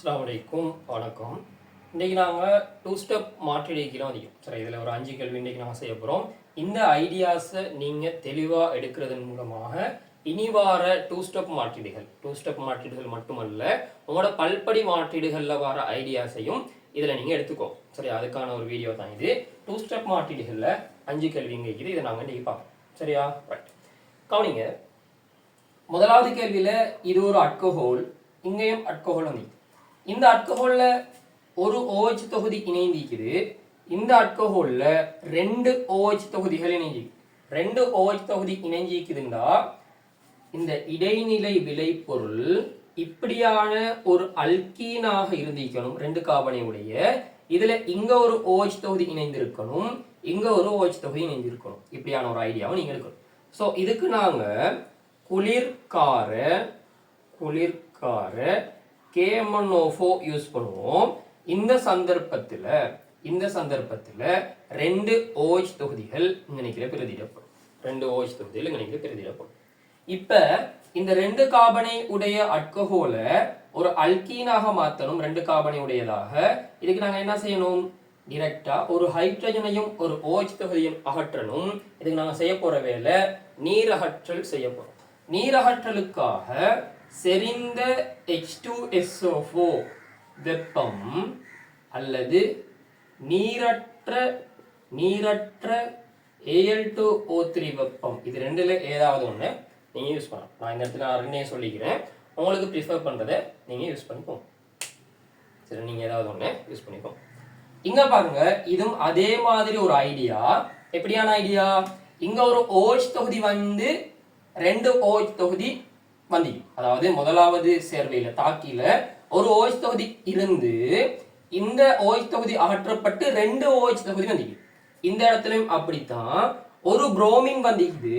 அஸ்லாம் வலைக்கும் வணக்கம். இன்றைக்கி நாங்கள் டூ ஸ்டெப் மாற்றிடைக்கலாம் அதிகம் சரி இதில் ஒரு அஞ்சு கேள்வி இன்றைக்கி நாங்கள் செய்ய போகிறோம் இந்த ஐடியாஸை நீங்கள் தெளிவாக எடுக்கிறதன் மூலமாக இனி வார டூ ஸ்டெப் மாற்றீடுகள் டூ ஸ்டெப் மாற்றீடுகள் மட்டுமல்ல உங்களோட பல்படி மாற்றீடுகளில் வர ஐடியாஸையும் இதில் நீங்கள் எடுத்துக்கோ. சரி அதுக்கான ஒரு வீடியோ தான் இது. டூ ஸ்டெப் மாற்றீடுகளில் அஞ்சு கேள்விங்க இருக்குது. இதை நாங்கள் இன்றைக்கி பார்ப்போம். சரியா? ரைட் கவனிங்க. முதலாவது கேள்வியில் இது ஒரு அட்கோஹோல் இங்கேயும் அட்கோஹோல் வந்து இந்த அல்கஹோலில் ஒரு ஓஹெச் தொகுதி இணைந்திருக்குது. இந்த அட்கஹோலில் ரெண்டு ஓஹெச் தொகுதிகள் இணைஞ்சிருக்கு ரெண்டு ஓஹெச் தொகுதி இணைஞ்சிக்குதுண்டா இந்த இடைநிலை விளைபொருள் இப்படியான ஒரு அல்கீனாக இருந்திருக்கணும் ரெண்டு காபனை உடைய. இங்கே ஒரு ஓஹெச் தொகுதி இணைந்திருக்கணும் இங்கே ஒரு ஓஹெச் தொகுதி இணைந்திருக்கணும். இப்படியான ஒரு ஐடியாவை நீங்கள் எடுக்கணும். ஸோ இதுக்கு நாங்கள் குளிர்கார குளிர்கார கேமனோஃபோ யூஸ் பண்ணுவோம். இந்த சந்தர்ப்பத்தில் இந்த சந்தர்ப்பத்தில் ரெண்டு OH தொகுதிகள் இங்க பிரதிடப்படும் பிரதியிடப்படும். ரெண்டு OH தொகுதிகள் இங்க பிரதிடப்படும் இப்போ இந்த ரெண்டு காபனை உடைய அல்கஹோல ஒரு அல்கீனாக மாற்றணும் ரெண்டு காபனை உடையதாக. இதுக்கு நாங்கள் என்ன செய்யணும்? டிரெக்டா ஒரு ஹைட்ரஜனையும் ஒரு OH தொகுதியும் அகற்றணும். இதுக்கு நாங்கள் செய்ய போகிற வேலை நீர் அகற்றல் போகிறோம் நீரகற்றலுக்காக நீர் அகற்றலுக்காக செறிந்த H2SO4 வெப்பம் அல்லது நீரற்ற நீரற்ற Al2O3 வெப்பம். இது ரெண்டுல ஏதாவது ஒன்று நீங்கள் யூஸ் பண்ணலாம். நான் இந்த இடத்துல ரெண்டே சொல்லிக்கிறேன். உங்களுக்கு ப்ரிஃபர் பண்ணுறதை நீங்கள் யூஸ் பண்ணிப்போம் சரி நீங்கள் ஏதாவது ஒன்று யூஸ் பண்ணிக்கோங்க. இங்கே பாருங்க இதுவும் அதே மாதிரி ஒரு ஐடியா எப்படியான ஐடியா இங்கே ஒரு ஓச் தொகுதி வந்து ரெண்டு ஓஜ் தொகுதி வந்தி அதாவது முதலாவது சேர்வையில தாக்கியில் ஒரு ஓய்ஸ் தொகுதி இருந்து இந்த ஓய்ஸ் தொகுதி அகற்றப்பட்டு ரெண்டு ஓய்ஸ் தொகுதி வந்திக்கு இந்த இடத்துலயும் அப்படித்தான். ஒரு புரோமின் வந்திக்குது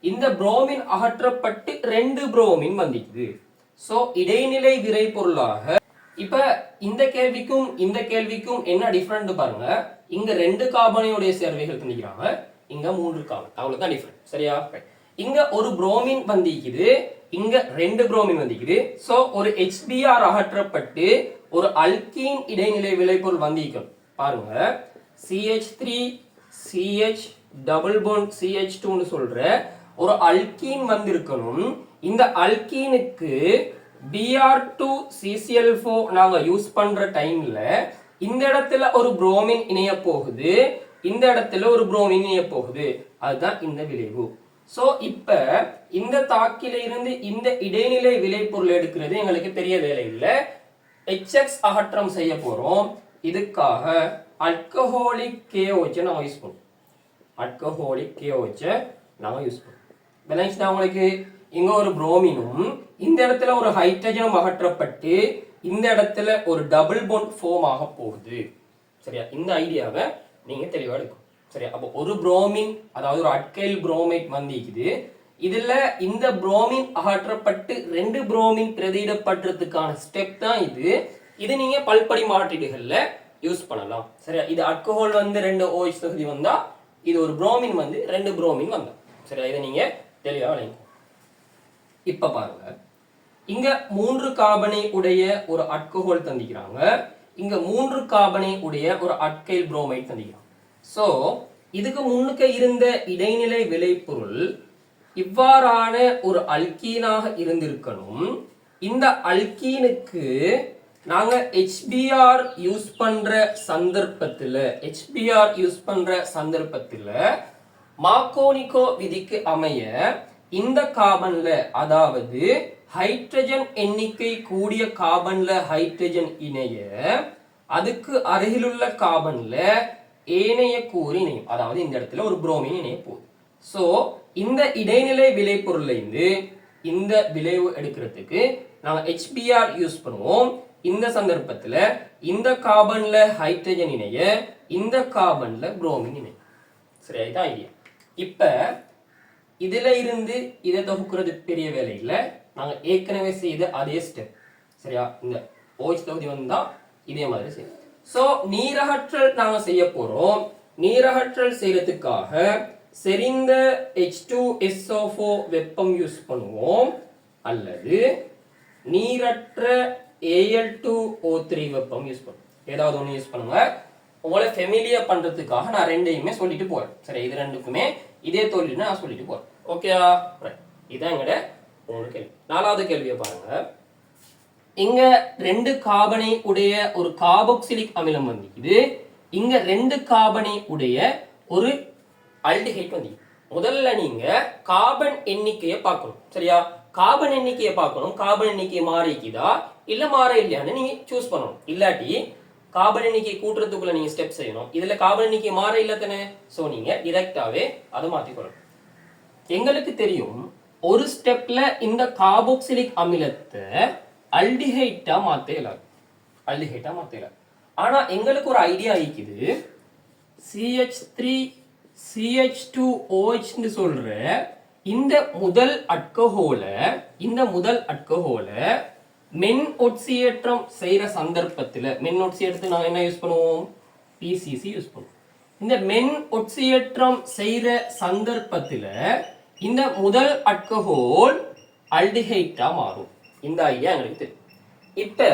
இந்த புரோமின் அகற்றப்பட்டு ரெண்டு புரோமின் வந்திக்குது சோ இடைநிலை விரை பொருளாக இப்ப இந்த கேள்விக்கும் இந்த கேள்விக்கும் என்ன டிஃபரெண்ட் பாருங்க. இங்க ரெண்டு கார்பனையுடைய சேர்வைகள் தந்திக்கிறாங்க இங்க மூன்று கார்பன் அவ்வளவுதான் டிஃபரெண்ட் சரியா? இங்க ஒரு புரோமின் வந்திக்குது இங்க ரெண்டு புரோமின் வந்திக்குது. சோ ஒரு HBr அகற்றப்பட்டு ஒரு அல்கீன் இடைநிலை விளைபொருள் வந்திக்கும் பாருங்க. CH3 CH double bond CH2 னு சொல்ற ஒரு அல்கீன் வந்திருக்கணும். இந்த அல்கீனுக்கு Br2 CCl4 நாங்க யூஸ் பண்ற டைம்ல இந்த இடத்துல ஒரு புரோமின் இணைய போகுது. இந்த இடத்துல ஒரு புரோமின் இணைய போகுது. அதுதான் இந்த விளைவு. சோ இப்ப இந்த தாக்கில இருந்து இந்த இடைநிலை விளைபொருள் எடுக்கிறது எங்களுக்கு பெரிய வேலை இல்லை HX அகற்றம் செய்ய போறோம். இதுக்காக அல்கஹோலிக் கேஓச்சை நம்ம யூஸ் பண்ணுவோம். அல்கஹோலிக் KOH நாம யூஸ் பண்ணுவோம். பேலன்ஸ் உங்களுக்கு இங்க ஒரு புரோமினும் இந்த இடத்துல ஒரு ஹைட்ரஜனும் அகற்றப்பட்டு இந்த இடத்துல ஒரு டபுள் போன் ஃபோம் ஆக போகுது. சரியா? இந்த ஐடியாவை நீங்க தெளிவா எடுக்கணும். சரி அப்போ ஒரு புரோமின் அதாவது ஒரு அட்கைல் புரோமைட் வந்திக்குது இதுல இந்த புரோமின் அகற்றப்பட்டு ரெண்டு புரோமின் பிரதியிடப்படுறதுக்கான ஸ்டெப் தான் இது. இது நீங்க பல்படி மாற்றீடுகள்ல யூஸ் பண்ணலாம். சரியா? இது அட்கோஹோல் வந்து ரெண்டு ஓய்ஸ் தொகுதி வந்தா இது ஒரு புரோமின் வந்து ரெண்டு புரோமின் வந்தா. சரியா? இதை நீங்க தெளிவா விளங்கிக்கோங்க. இப்ப பாருங்க. இங்க மூன்று காபனை உடைய ஒரு அட்கோஹோல் தந்திக்கிறாங்க இங்க மூன்று காபனை உடைய ஒரு அட்கைல் புரோமைட் தந்திக்கிறாங்க சோ இதுக்கு முன்னுக்கு இருந்த இடைநிலை விளைபொருள் இவ்வாறான ஒரு அல்கீனாக இருந்திருக்கணும். இந்த அல்கீனுக்கு நாங்க ஹெச்பிஆர் யூஸ் பண்ற சந்தர்ப்பத்துல ஹெச்பிஆர் யூஸ் பண்ற சந்தர்ப்பத்துல மாக்கோனிகோ விதிக்கு அமைய இந்த கார்பன்ல அதாவது ஹைட்ரஜன் எண்ணிக்கை கூடிய கார்பன்ல ஹைட்ரஜன் இணைய அதுக்கு அருகிலுள்ள கார்பன்ல ஏனைய கூறு இணையும். அதாவது இந்த இடத்துல ஒரு புரோமின் இணைய போகுது. ஸோ இந்த இடைநிலை விளைபொருள்லேருந்து இந்த விளைவு எடுக்கிறதுக்கு நாங்க ஹெச்பிஆர் யூஸ் பண்ணுவோம். இந்த சந்தர்ப்பத்தில் இந்த கார்பன்ல ஹைட்ரஜன் இணைய இந்த கார்பன்ல புரோமின் இணைய. சரியா? இதான் ஐடியா இப்போ இதில் இருந்து இதை தொகுக்கிறது பெரிய வேலை இல்லை நாங்கள் ஏற்கனவே செய்த அதே ஸ்டெப் சரியா? இந்த ஓய்ஸ் தொகுதி வந்தால் இதே மாதிரி செய்யும் சோ நீரகற்றல் நாங்க செய்ய போறோம். நீரகற்றல் செய்யறதுக்காக செறிந்த H2SO4 வெப்பம் யூஸ் பண்ணுவோம். அல்லது நீரற்ற ஏஎல் டூ ஓ த்ரீ வெப்பம் யூஸ் பண்ணுவோம். ஏதாவது ஒன்று யூஸ் பண்ணுங்க. உங்களை ஃபெமிலியர் பண்றதுக்காக நான் ரெண்டையுமே சொல்லிட்டு போறேன். சரி இது ரெண்டுக்குமே இதே தோல்வி நான் சொல்லிட்டு போறேன். ஓகேயா ரைட் இதான் எங்கட உங்களுக்கு கேள்வி. நாலாவது கேள்வியை பாருங்க. இங்க ரெண்டு காபனை உடைய ஒரு காபோக்சிலிக் அமிலம் வந்திக்குது. இங்க ரெண்டு காபனை உடைய ஒரு அல்டிஹைட் வந்து முதல்ல நீங்க கார்பன் எண்ணிக்கையை பார்க்கணும். சரியா? கார்பன் எண்ணிக்கையை பார்க்கணும். கார்பன் எண்ணிக்கை மாறிக்குதா? இல்ல மாற இல்லையான்னு நீங்க சூஸ் பண்ணணும். இல்லாட்டி கார்பன் எண்ணிக்கை கூட்டுறதுக்குள்ள நீங்க ஸ்டெப் செய்யணும். இதுல கார்பன் எண்ணிக்கை மாற இல்ல தானே? சோ நீங்க டிரெக்டாவே அதை மாத்திக்கொள்ளணும். எங்களுக்கு தெரியும் ஒரு ஸ்டெப்ல இந்த கார்போக்சிலிக் அமிலத்தை அல்டிஹைட்டா மாத்த இயலாது. அல்டிஹைட்டா மாத்த இயலாது. ஆனா எங்களுக்கு ஒரு ஐடியா இருக்குது. சிஹெச் த்ரீ சிஹெச் டூ ஓஹெச்னு சொல்ற இந்த முதல் அட்கஹோல இந்த முதல் அட்கஹோல மென் ஒட்சியேற்றம் செய்யற சந்தர்ப்பத்துல மென் ஒட்சியேற்றத்தை நாங்க என்ன யூஸ் பண்ணுவோம்? பிசிசி யூஸ் பண்ணுவோம். இந்த மென் ஒட்சியேற்றம் செய்யற சந்தர்ப்பத்துல இந்த முதல் அட்கஹோல் அல்டிஹைட்டா மாறும். இந்த ஐடியா எங்களுக்கு தெரியும்? இப்ப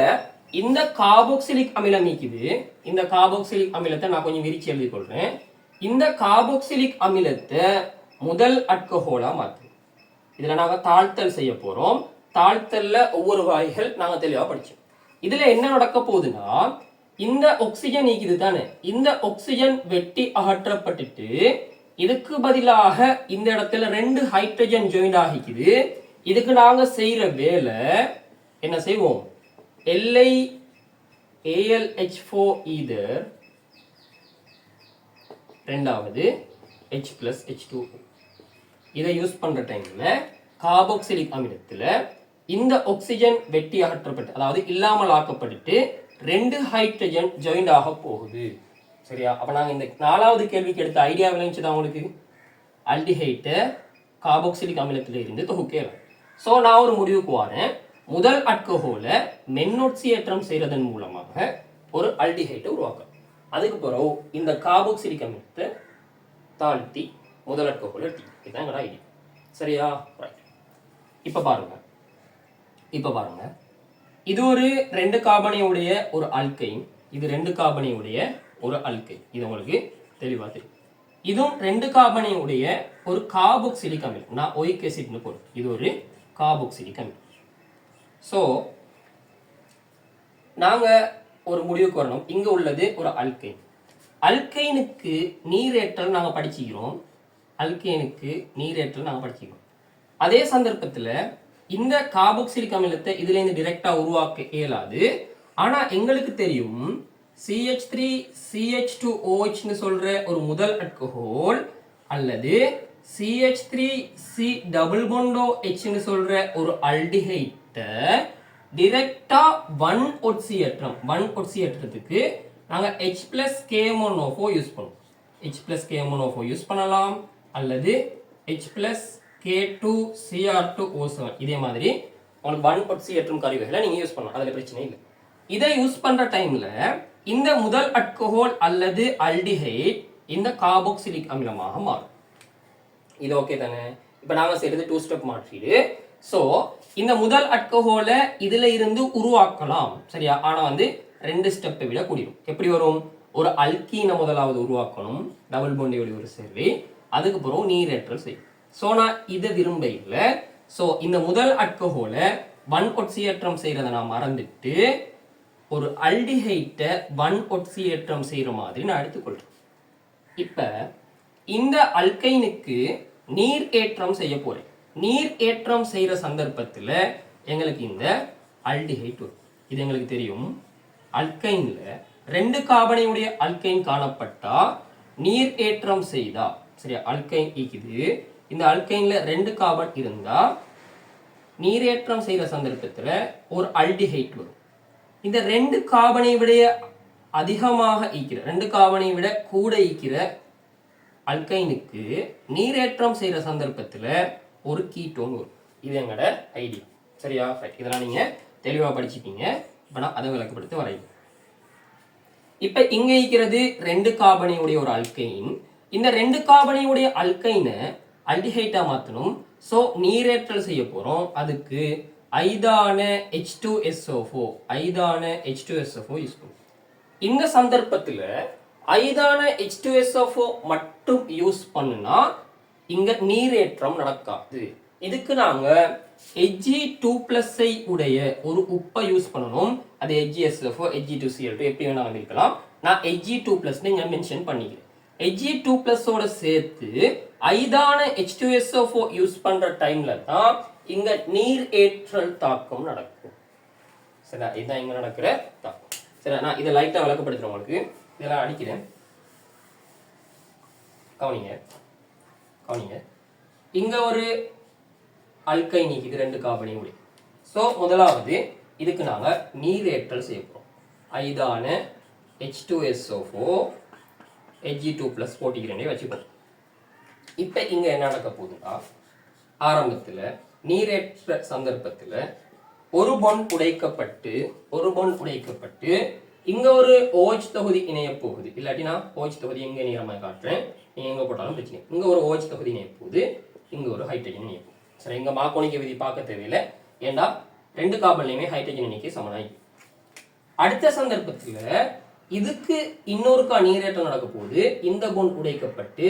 இந்த காபோக்சிலிக் அமிலம் நீக்குது. இந்த காபோக்சிலிக் அமிலத்தை நான் கொஞ்சம் விரிச்சு எழுதி கொள்றேன். இந்த காபோக்சிலிக் அமிலத்தை முதல் அட்கஹோலா மாத்து. இதுல நாங்க தாழ்த்தல் செய்ய போறோம். தாழ்த்தல்ல ஒவ்வொரு வாய்கள் நாங்க தெளிவா படிச்சோம். இதுல என்ன நடக்க போகுதுன்னா இந்த ஆக்சிஜன் நீக்குது தானே. இந்த ஆக்சிஜன் வெட்டி அகற்றப்பட்டுட்டு இதுக்கு பதிலாக இந்த இடத்துல ரெண்டு ஹைட்ரஜன் ஜாயிண்ட் ஆகிக்குது இதுக்கு நாங்க செய்யற வேலை என்ன செய்வோம்? எல்ஐ ஏஎல்ஹெச் ஃபோர் ஈதர் ரெண்டாவது ஹெச் பிளஸ் ஹெச் டூ இதை யூஸ் பண்ற டைம்ல கார்பாக்சிலிக் அமிலத்துல இந்த ஆக்சிஜன் வெட்டி அகற்றப்பட்டு அதாவது இல்லாமல் ஆக்கப்பட்டு ரெண்டு ஹைட்ரஜன் ஜாயிண்ட் ஆக போகுது. சரியா? அப்ப நாங்க இந்த நாலாவது கேள்விக்கு எடுத்த ஐடியா விளைஞ்சுதான் உங்களுக்கு? அல்டிஹைட்டை கார்பாக்சிலிக் அமிலத்தில் இருந்து தொகுக்கலாம் ஸோ நான் ஒரு முடிவுக்கு வரேன். முதல் அட்கஹோல மென்னொட்சியேற்றம் செய்கிறதன் மூலமாக ஒரு அல்டிஹைட்டை உருவாக்கணும் அதுக்கு பிறகு இந்த காபோக்சிலிக் அமிலத்தை தாழ்த்தி முதல் அட்கஹோல டீ. இதுதான் எங்களோட ஐடியா சரியா? ரைட் இப்போ பாருங்க. இப்போ பாருங்க. இது ஒரு ரெண்டு காபனையுடைய ஒரு அல்கைன் இது ரெண்டு காபனையுடைய ஒரு அல்கை. இது உங்களுக்கு தெளிவாக தெரியும். இதுவும் ரெண்டு காபனையுடைய ஒரு காபோக்சிலிக் அமிலம் நான் ஒயிக் எசிட்னு போடுறேன். இது ஒரு கார்பாக்சிலிக் அமிலம் ஸோ நாங்கள் ஒரு முடிவுக்கு வரணும். இங்கே உள்ளது ஒரு அல்கைன் அல்கைனுக்கு நீரேற்றல் நாங்கள் படிச்சுக்கிறோம். அல்கைனுக்கு நீரேற்றல் நாங்கள் படிச்சுக்கிறோம். அதே சந்தர்ப்பத்தில் இந்த கார்பாக்சிலிக் அமிலத்தை இதுலேருந்து டிரெக்டாக உருவாக்க இயலாது. ஆனால் எங்களுக்கு தெரியும் சிஹெச் த்ரீ சிஹெச் டூ ஓஹெச்னு சொல்கிற ஒரு முதல் அல்கஹோல் அல்லது CH three C double bond O ஹெச்னு சொல்கிற ஒரு அல்டிஹைட்டை டிரெக்டா ஒன் ஒட்சியேற்றம் ஒன் ஒட்சியேற்றத்துக்கு நாங்கள் ஹெச் பிளஸ் கேமோனோஃபோ யூஸ் பண்ணுவோம். ஹெச் பிளஸ் கேமோனோஃபோ யூஸ் பண்ணலாம். அல்லது H plus K two CR two O seven இதே மாதிரி உங்களுக்கு ஒன் ஒட்சியேற்றும் கருவிகளை நீங்கள் யூஸ் பண்ணலாம். அதில் பிரச்சனை இல்லை. இதை யூஸ் பண்ணுற டைமில் இந்த முதல் அல்கஹோல் அல்லது அல்டிஹைட் இந்த காபோக்சிலிக் அமிலமாக மாறும். இது ஓகே தானே? இப்போ நாங்கள் செய்கிறது டூ ஸ்டெப் மாற்றீடு ஸோ இந்த முதல் அல்கஹோலை இதில் இருந்து உருவாக்கலாம். சரியா? ஆனால் வந்து ரெண்டு ஸ்டெப்பை விட கூடிரும். எப்படி வரும்? ஒரு அல்கீனை முதலாவது உருவாக்கணும். டபுள் பாண்டியோட ஒரு சேர்வை அதுக்கு பிறகு நீரேற்றல் செய்யும் ஸோ நான் இதை விரும்ப இல்லை. ஸோ இந்த முதல் அல்கஹோலை ஒன் ஒட்சியேற்றம் செய்கிறத நான் மறந்துட்டு ஒரு அல்டிஹைட்டை வன் ஒட்சியேற்றம் செய்கிற மாதிரி நான் எடுத்துக்கொள்கிறேன் இப்போ இந்த அல்கைனுக்கு நீர் ஏற்றம் செய்ய போகிறேன் நீர் ஏற்றம் செய்கிற சந்தர்ப்பத்தில் எங்களுக்கு இந்த அல்டிஹைட் வரும். இது எங்களுக்கு தெரியும். அல்கைனில் ரெண்டு கார்பனையுடைய அல்கைன் காணப்பட்டா நீர் ஏற்றம் செய்தா. சரியா? அல்கைன் ஈக்குது இந்த அல்கைனில் ரெண்டு கார்பன் இருந்தால் நீரேற்றம் செய்கிற சந்தர்ப்பத்தில் ஒரு அல்டிஹைட் வரும். இந்த ரெண்டு கார்பனை விட அதிகமாக ஈக்கிற ரெண்டு கார்பனை விட கூட ஈக்கிற அல்கைனுக்கு நீரேற்றம் செய்கிற சந்தர்ப்பத்தில் ஒரு கீட்டோன் வரும். இது எங்களோட ஐடியா சரியா? இதெல்லாம் நீங்கள் தெளிவாக படிச்சுப்பீங்க இப்போ நான் அதை விளக்கப்படுத்த வரையும் இப்போ இங்கே இருக்கிறது ரெண்டு கார்பனையுடைய ஒரு அல்கைன் இந்த ரெண்டு கார்பனையுடைய அல்கைனை அல்டிஹைட்டாக மாற்றணும் ஸோ நீரேற்றல் செய்ய போகிறோம் அதுக்கு ஐதான H two S O four ஐதான H two S O four use பண்ணும் இந்த சந்தர்ப்பத்தில் ஐதான ஹெச் டூ மட்டும் யூஸ் பண்ணுனா இங்க நீரேற்றம் நடக்காது. இதுக்கு நாங்க எஜ்ஜி டூ ஐ உடைய ஒரு உப்பை யூஸ் பண்ணணும். அது எஜ்ஜிஎஸ்எஃப்ஓ எஜ்ஜி டூ சிஎல் டூ எப்படி வேணாலும் இருக்கலாம் நான் எஜ்ஜி டூ பிளஸ் இங்க மென்ஷன் பண்ணிக்கிறேன். எஜ்ஜி டூ பிளஸோட சேர்த்து ஐதான H two S F O use பண்ற டைம்ல தான் இங்க நீர் ஏற்றல் தாக்கம் நடக்கும். சரி இதுதான் இங்க நடக்கிற தாக்கம். சரி நான் இதை லைட்டா விளக்கப்படுத்துறேன் உங்களுக்கு. இதெல்லாம் அடிக்கிறேன் கவனிங்க கவனிங்க இங்க ஒரு அல்கை நீக்குது ரெண்டு காபனி முடி ஸோ முதலாவது இதுக்கு நாங்க நீரேற்றல் செய்ய போறோம் ஐதான H two S O four HG two plus போட்டிக்கிறேனே வச்சுக்கோங்க இப்போ இங்க என்ன நடக்க போகுதுன்னா ஆரம்பத்தில் நீரேற்ற சந்தர்ப்பத்தில் ஒரு பொன் உடைக்கப்பட்டு ஒரு பொன் உடைக்கப்பட்டு இங்க ஒரு ஓஜ் தொகுதி இணைய போகுது. நான் ஓஜ் தொகுதி எங்க நீளமாக காட்டுறேன்? நீங்க எங்க போட்டாலும் பிரச்சனை இங்க ஒரு ஓஜ் தொகுதி இணைய போகுது. இங்க ஒரு ஹைட்ரஜன் இணைய போகுது. சரி இங்க மாக்கோணிக்க விதி பார்க்க தேவையில்லை. ஏண்டா? ரெண்டு கார்பன்லையுமே ஹைட்ரஜன் எண்ணிக்கை சமனாகி அடுத்த சந்தர்ப்பத்தில் இதுக்கு இன்னொருக்கா நீரேற்றம் நடக்க போகுது. இந்த பொன் உடைக்கப்பட்டு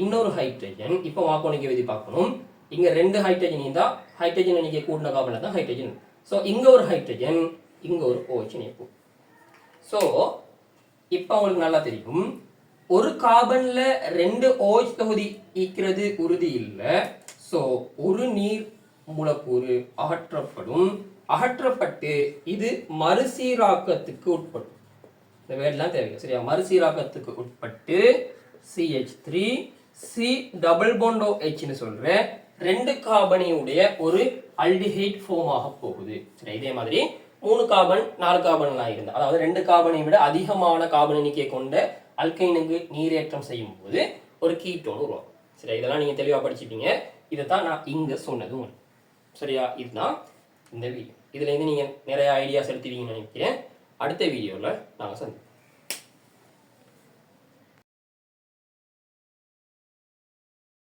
இன்னொரு ஹைட்ரஜன் இப்போ வாக்கோணிக்க விதி பார்க்கணும். இங்க ரெண்டு ஹைட்ரஜன் தான் ஹைட்ரஜன் எண்ணிக்கை கூட்டின காபனில் தான் ஹைட்ரஜன் ஸோ இங்க ஒரு ஹைட்ரஜன் இங்க ஒரு ஓச்சு இணைப்பு ஸோ இப்போ உங்களுக்கு நல்லா தெரியும். ஒரு கார்பன்ல ரெண்டு ஓஜ் தொகுதி ஈக்கிறது உறுதி இல்லை. ஸோ ஒரு நீர் மூலக்கூறு அகற்றப்படும். அகற்றப்பட்டு இது மறுசீராக்கத்துக்கு உட்படும் இந்த வேர்ட்லாம் தேவையில்லை சரியா? மறுசீராக்கத்துக்கு உட்பட்டு CH three C double Bondo ஹெச்னு சொல்கிற ரெண்டு கார்பனியுடைய ஒரு அல்டிஹைட் ஃபோமாக போகுது. சரி இதே மாதிரி மூணு கார்பன் நாலு கார்பன்லாம் இருந்தா. அதாவது ரெண்டு கார்பனை விட அதிகமான கார்பன் எண்ணிக்கை கொண்ட அல்கைனுக்கு நீரேற்றம் செய்யும் போது ஒரு கீட்டோன் உருவாகும். சரி இதெல்லாம் நீங்கள் தெளிவாக படிச்சிட்டீங்க இதை தான் நான் இங்கே சொன்னது சரியா? இதுதான் இந்த வீடியோ இதுலேருந்து நீங்கள் நிறைய ஐடியாஸ் எடுத்துவீங்கன்னு நினைக்கிறேன். அடுத்த வீடியோவில் நாங்கள் சந்திப்போம்.